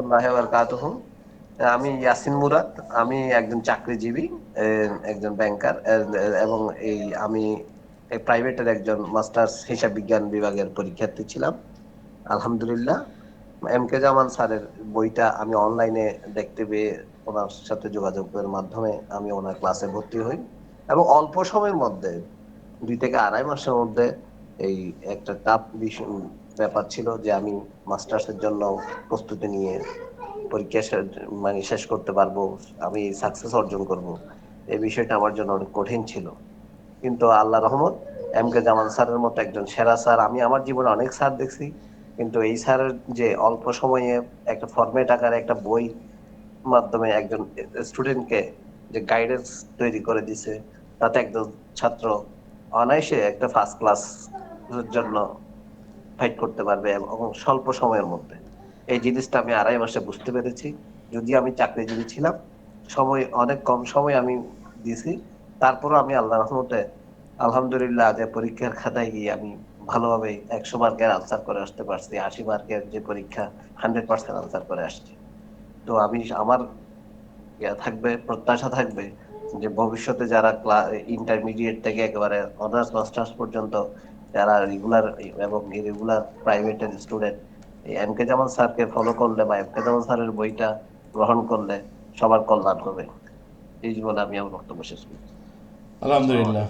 রহমতুল্লাহ আমি ইয়াসিন মুরাদ, আমি একজন চাকরিজীবী একজন ব্যাংকার এবং এই আমি প্রাইভেটের একজন মাস্টার্স হিসাব বিজ্ঞান বিভাগের পরীক্ষার্থী ছিলাম। আলহামদুলিল্লাহ, এম কে জামান স্যারের বইটা আমি অনলাইনে দেখতে পেয়ে ওনার সাথে যোগাযোগের মাধ্যমে আমি ওনার ক্লাসে ভর্তি হই। এবং অল্প সময়ের মধ্যে, দুই থেকে আড়াই মাসের মধ্যে এই একটা টাফ ব্যাপার ছিল যে আমি মাস্টার্সের জন্য প্রস্তুতি নিয়ে পরীক্ষা মানে শেষ করতে পারব, আমি সাকসেস অর্জন করব। এই বিষয়টা আমার জন্য অনেক কঠিন ছিল। কিন্তু আল্লাহ রহমত, এম কে জামান স্যারের মতো একজন সেরা স্যার, আমি আমার জীবনে অনেক স্যার দেখছি। কিন্তু এই স্যারের যে অল্প সময়ে একটা ফর্মেট আকারে একটা বই মাধ্যমে একজন স্টুডেন্টকে যে গাইডেন্স তৈরি করে দিছে, তাতে একজন ছাত্র অনায়াসে একটা ফার্স্ট ক্লাস জন্য ফাইট করতে পারবে এবং স্বল্প সময়ের মধ্যে। এই জিনিসটা আমি আড়াই মাসে বুঝতে পেরেছি। যদি আমি চাকরিজীবী ছিলাম, সময়, অনেক কম সময় আমি দিছি তারপরও আমি আল্লাহ রহমতে আলহামদুলিল্লাহ যে পরীক্ষার খাতায় গিয়ে আমি ভালোভাবে একশো মার্কের আনসার করে আসতে পারছি, আশি মার্কের যে পরীক্ষা হান্ড্রেড পার্সেন্ট আনসার করে আসছি। তো আমি আমার ইয়া থাকবে, প্রত্যাশা থাকবে যে ভবিষ্যতে যারা ইন্টারমিডিয়েট থেকে একেবারে অনার্স মাস্টার্স পর্যন্ত যারা রেগুলার এবং ইরেগুলার প্রাইভেটের স্টুডেন্ট এই এম কে জামান স্যারকে ফলো করলে বা এম কে জামান স্যারের বইটা গ্রহণ করলে সবার কল্যাণ হবে। এই জীবনে আমি আমার বক্তব্য শেষ করছি আলহামদুলিল্লাহ।